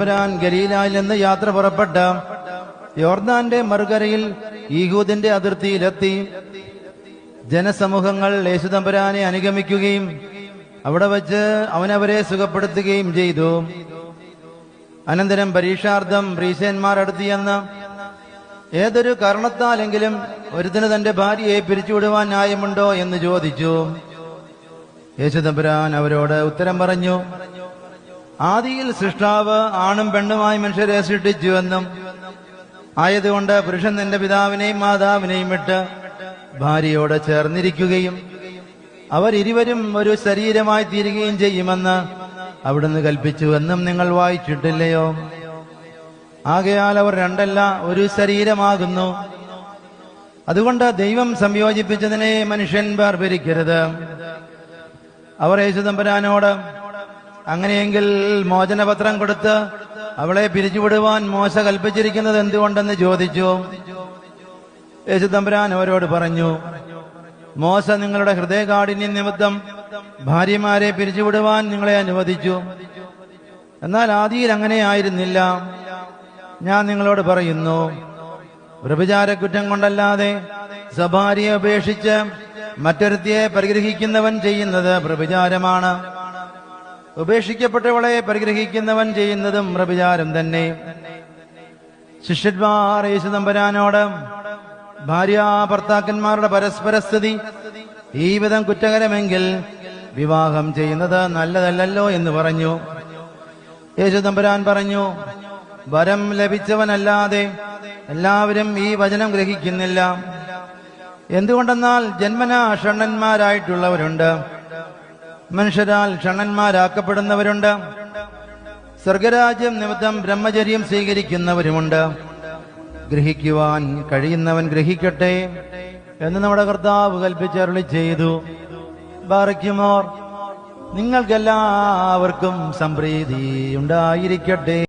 വരാൻ ഗലീലായിൽ നിന്ന് യാത്ര പുറപ്പെട്ട യോർദാന്റെ മറുകരയിൽ ഈഹൂദിന്റെ അതിർത്തിയിലെത്തി. ജനസമൂഹങ്ങൾ യേശുദമ്പരാനെ അനുഗമിക്കുകയും അവിടെ വച്ച് അവനവരെ സുഖപ്പെടുത്തുകയും ചെയ്തു. അനന്തരം പരീക്ഷാർത്ഥം പ്രീശന്മാർ അടുത്തിയെന്ന് ഏതൊരു കാരണത്താലെങ്കിലും ഒരുത്തിന് തന്റെ ഭാര്യയെ പിരിച്ചുവിടുവാൻ ന്യായമുണ്ടോ എന്ന് ചോദിച്ചു. യേശുദമ്പുരാൻ അവരോട് ഉത്തരം പറഞ്ഞു ആദിയിൽ സൃഷ്ടാവ് ആണും പെണ്ണുമായി മനുഷ്യരെ സൃഷ്ടിച്ചുവെന്നും ആയതുകൊണ്ട് പുരുഷൻ തന്റെ പിതാവിനെയും മാതാവിനെയും വിട്ട് ഭാര്യയോട് ചേർന്നിരിക്കുകയും അവർ ഇരുവരും ഒരു ശരീരമായി തീരുകയും ചെയ്യുമെന്ന് അവിടുന്ന് കൽപ്പിച്ചുവെന്നും നിങ്ങൾ വായിച്ചിട്ടില്ലയോ? ആകയാൽ അവർ രണ്ടല്ല ഒരു ശരീരമാകുന്നു. അതുകൊണ്ട് ദൈവം സംയോജിപ്പിച്ചതിനെ മനുഷ്യൻ വേർപിരിക്കരുത്. അവർ യേശുദമ്പരാനോട് അങ്ങനെയെങ്കിൽ മോചനപത്രം കൊടുത്ത് അവളെ പിരിച്ചുവിടുവാൻ മോശ കൽപ്പിച്ചിരിക്കുന്നത് എന്തുകൊണ്ടെന്ന് ചോദിച്ചു. യേശുദമ്പരാൻ അവരോട് പറഞ്ഞു മോശ നിങ്ങളുടെ ഹൃദയകാഠിന്യം നിമിത്തം ഭാര്യമാരെ പിരിച്ചുവിടുവാൻ നിങ്ങളെ അനുവദിച്ചു. എന്നാൽ ആദിയിൽ അങ്ങനെ ആയിരുന്നില്ല. ഞാൻ നിങ്ങളോട് പറയുന്നു വ്യഭിചാരക്കുറ്റം കൊണ്ടല്ലാതെ സ്വഭാര്യയെ ഉപേക്ഷിച്ച് മറ്റൊരുത്തിയെ പരിഗ്രഹിക്കുന്നവൻ ചെയ്യുന്നത് വ്യഭിചാരമാണ്. ഉപേക്ഷിക്കപ്പെട്ടവളെ പരിഗ്രഹിക്കുന്നവൻ ചെയ്യുന്നതും പ്രഭിചാരം തന്നെ. ശിഷ്യന്മാർ യേശുദമ്പരാനോട് ഭാര്യ ഭർത്താക്കന്മാരുടെ പരസ്പര സ്ഥിതി ഈ വിധം കുറ്റകരമെങ്കിൽ വിവാഹം ചെയ്യുന്നത് നല്ലതല്ലല്ലോ എന്ന് പറഞ്ഞു. യേശുദമ്പരാൻ പറഞ്ഞു വരം ലഭിച്ചവനല്ലാതെ എല്ലാവരും ഈ വചനം ഗ്രഹിക്കുന്നില്ല. എന്തുകൊണ്ടെന്നാൽ ജന്മനാ ഷണ്ണന്മാരായിട്ടുള്ളവരുണ്ട്. മനുഷ്യരാൽ ക്ഷണന്മാരാക്കപ്പെടുന്നവരുണ്ട്. സ്വർഗരാജ്യം നിമിത്തം ബ്രഹ്മചര്യം സ്വീകരിക്കുന്നവരുമുണ്ട്. ഗ്രഹിക്കുവാൻ കഴിയുന്നവൻ ഗ്രഹിക്കട്ടെ എന്ന് നമ്മുടെ കർത്താവ് കൽപ്പിച്ചരുളി ചെയ്തു. ബാറയ്ക്കുമോർ നിങ്ങൾക്കെല്ലാവർക്കും സംപ്രീതി ഉണ്ടായിരിക്കട്ടെ.